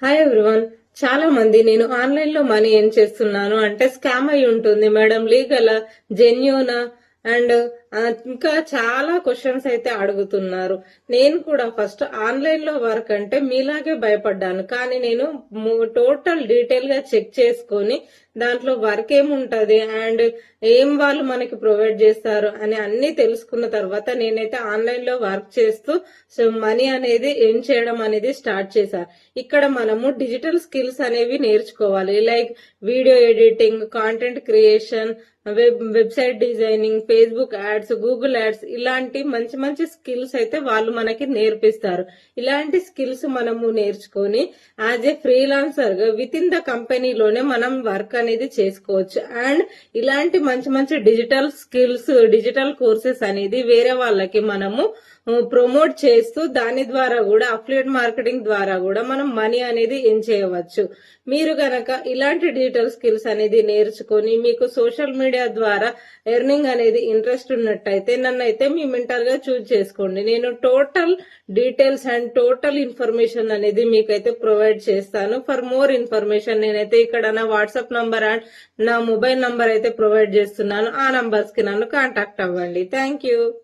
Hi everyone చాలా మంది నేను ఆన్లైన్లో మనీ ఏం చేస్తున్నాను అంటే స్కామ్ అయి ఉంటుంది. మేడం లీగల్ జెన్యూనా అండ్ ఇంకా చాలా క్వశ్చన్స్ అయితే అడుగుతున్నారు. నేను కూడా ఫస్ట్ ఆన్లైన్లో వర్క్ అంటే మీలాగే భయపడ్డాను. కానీ నేను టోటల్ డీటెయిల్గా చెక్ చేసుకొని దాంట్లో వర్క్ ఏముంటది అండ్ ఏం వాళ్ళు మనకి ప్రొవైడ్ చేస్తారు అని అన్ని తెలుసుకున్న తర్వాత నేనైతే ఆన్లైన్లో వర్క్ చేస్తూ సో మనీ అనేది ఏం చేయడం అనేది స్టార్ట్ చేశాను ఇక్కడ మనము డిజిటల్ స్కిల్స్ అనేవి నేర్చుకోవాలి. Like video editing content creation web website designing Facebook ad ads Google ads ఇలాంటి మంచి మంచి స్కిల్స్ అయితే వాళ్ళు మనకి నేర్పిస్తారు. ఇలాంటి స్కిల్స్ మనము నేర్చుకొని యాజ్ ఏ ఫ్రీలాన్సర్గా విత్ ఇన్ ద కంపెనీలోనే మనం వర్క్ అనేది చేసుకోవచ్చు. అండ్ ఇలాంటి మంచి మంచి డిజిటల్ స్కిల్స్ డిజిటల్ కోర్సెస్ అనేది వేరే వాళ్ళకి మనము ప్రమోట్ చేస్తూ దాని ద్వారా కూడా అఫ్లియేట్ మార్కెటింగ్ ద్వారా కూడా మనం మనీ అనేది ఏం చేయవచ్చు. మీరు గనక ఇలాంటి డిజిటల్ స్కిల్స్ అనేది నేర్చుకొని మీకు సోషల్ మీడియా ద్వారా ఎర్నింగ్ అనేది ఇంట్రెస్ట్ ఉన్న అయితే నన్ను అయితే మీ మెంటర్గా చూజ్ చేసుకోండి. నేను total details and total information అనేది మీకైతే ప్రొవైడ్ చేస్తాను. ఫర్ మోర్ ఇన్ఫర్మేషన్ నేనైతే ఇక్కడ నా వాట్సాప్ నంబర్ అండ్ నా మొబైల్ నంబర్ అయితే ప్రొవైడ్ చేస్తున్నాను. ఆ నంబర్స్కి నన్ను కాంటాక్ట్ అవ్వండి. Thank you.